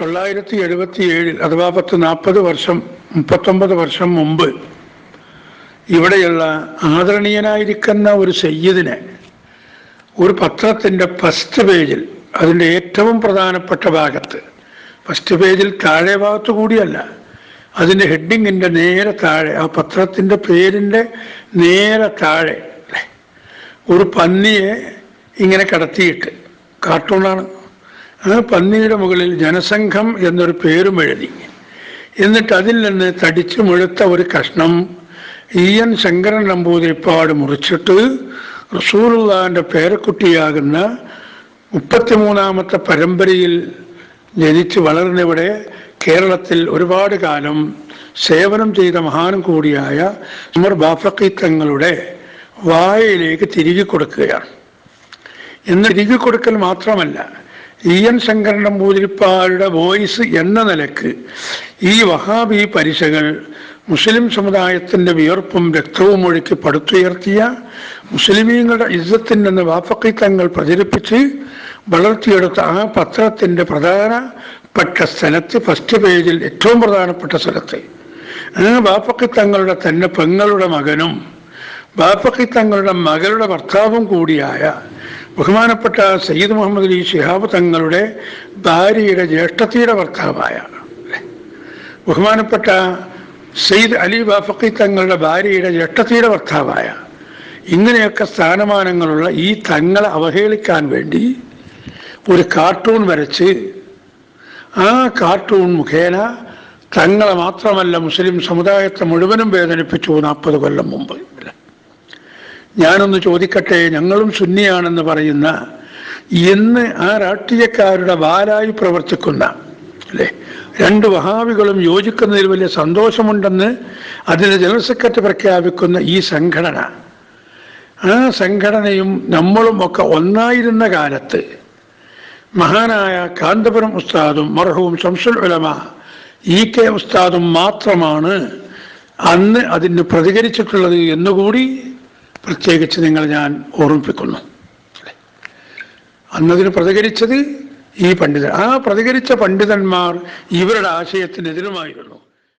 തൊള്ളായിരത്തി എഴുപത്തി ഏഴിൽ അഥവാ പത്ത് നാൽപ്പത് വർഷം മുപ്പത്തൊമ്പത് വർഷം മുമ്പ് ഇവിടെയുള്ള ആദരണീയനായിരിക്കുന്ന ഒരു സയ്യിദിനെ ഒരു പത്രത്തിന്റെ ഫസ്റ്റ് പേജിൽ അതിന്റെ ഏറ്റവും പ്രധാനപ്പെട്ട ഭാഗത്ത് ഫസ്റ്റ് പേജിൽ താഴെ ഭാഗത്ത് കൂടിയല്ല അതിന്റെ ഹെഡിങ്ങിന്റെ നേരെ താഴെ ആ പത്രത്തിന്റെ പേരിന്റെ നേരെ താഴെ ഒരു പന്നിയെ ഇങ്ങനെ കടത്തിയിട്ട് കാർട്ടൂണാണ് ആ പന്നിയുടെ മുകളിൽ ജനസംഘം എന്നൊരു പേരും എഴുതി. എന്നിട്ട് അതിൽ നിന്ന് തടിച്ചു മുഴുത്ത ഒരു കഷ്ണം ഇ എൻ ശങ്കരൻ നമ്പൂതിരിപ്പാട് മുറിച്ചിട്ട് റസൂലുള്ളാന്റെ പേരക്കുട്ടിയാകുന്ന മുപ്പത്തിമൂന്നാമത്തെ പരമ്പരയിൽ ജനിച്ച് വളർന്നിവിടെ കേരളത്തിൽ ഒരുപാട് കാലം സേവനം ചെയ്ത മഹാനും കൂടിയായ ഉമർ ബാഫക്കി തങ്ങളുടെ വായയിലേക്ക് തിരികെ കൊടുക്കുകയാണ്. എന്ന് തിരികെ കൊടുക്കൽ മാത്രമല്ല ഇ എൻ ശങ്കരൻ നമ്പൂതിരിപ്പാടുടെ വോയിസ് എന്ന നിലയ്ക്ക് ഈ വഹാബി പരിശകൾ മുസ്ലിം സമുദായത്തിന്റെ വിയർപ്പും രക്തവും ഒഴുക്കി പടുത്തുയർത്തിയ മുസ്ലിമീങ്ങളുടെ ഇജ്ജത്തിൽ നിന്ന് വാപ്പക്കിത്തങ്ങൾ തങ്ങൾ പ്രചരിപ്പിച്ച് വളർത്തിയെടുത്ത ആ പത്രത്തിന്റെ പ്രധാനപ്പെട്ട സ്ഥലത്ത് ഫസ്റ്റ് പേജിൽ ഏറ്റവും പ്രധാനപ്പെട്ട സ്ഥലത്ത്. ആ വാപ്പക്കിത്തങ്ങളുടെ തങ്ങളുടെ തന്നെ പെങ്ങളുടെ മകനും ബാപ്പക്കി തങ്ങളുടെ മകളുടെ ഭർത്താവും കൂടിയായ ബഹുമാനപ്പെട്ട സയ്യിദ് മുഹമ്മദ് അലി ഷിഹാബ് തങ്ങളുടെ ഭാര്യയുടെ ജ്യേഷ്ഠത്തിയുടെ ഭർത്താവായ? ബഹുമാനപ്പെട്ട സയ്യിദ് അലി ബാഫക്കി തങ്ങളുടെ ഭാര്യയുടെ ജ്യേഷ്ഠത്തിയുടെ ഭർത്താവായ ഇങ്ങനെയൊക്കെ സ്ഥാനമാനങ്ങളുള്ള ഈ തങ്ങളെ അവഹേളിക്കാൻ വേണ്ടി ഒരു കാർട്ടൂൺ വരച്ച് ആ കാർട്ടൂൺ മുഖേന തങ്ങളെ മാത്രമല്ല മുസ്ലിം സമുദായത്തെ മുഴുവനും വേദനിപ്പിച്ചു നാൽപ്പത് കൊല്ലം മുമ്പ്? ഞാനൊന്ന് ചോദിക്കട്ടെ ഞങ്ങളും സുന്നിയാണെന്ന് പറയുന്ന ഇന്ന് ആ രാഷ്ട്രീയക്കാരുടെ വാലായി പ്രവർത്തിക്കുന്ന അല്ലേ? രണ്ട് വഹാവികളും യോജിക്കുന്നതിൽ വലിയ സന്തോഷമുണ്ടെന്ന് അതിന് ജനറൽ സെക്രട്ടറി പ്രഖ്യാപിക്കുന്ന ഈ സംഘടന. ആ സംഘടനയും നമ്മളും ഒക്കെ ഒന്നായിരുന്ന കാലത്ത് മഹാനായ കാന്തപുരം ഉസ്താദും മർഹവും ശംസുൽ ഉലമ ഇ കെ ഉസ്താദും മാത്രമാണ് അന്ന് അതിന് പ്രതികരിച്ചിട്ടുള്ളത് എന്നുകൂടി പ്രത്യേകിച്ച് നിങ്ങൾ ഞാൻ ഓർമ്മിപ്പിക്കുന്നു. അന്നതിന് പ്രതികരിച്ചത് ഈ പണ്ഡിതൻ ആ പ്രതികരിച്ച പണ്ഡിതന്മാർ ഇവരുടെ ആശയത്തിനെതിരുമായിരുന്നു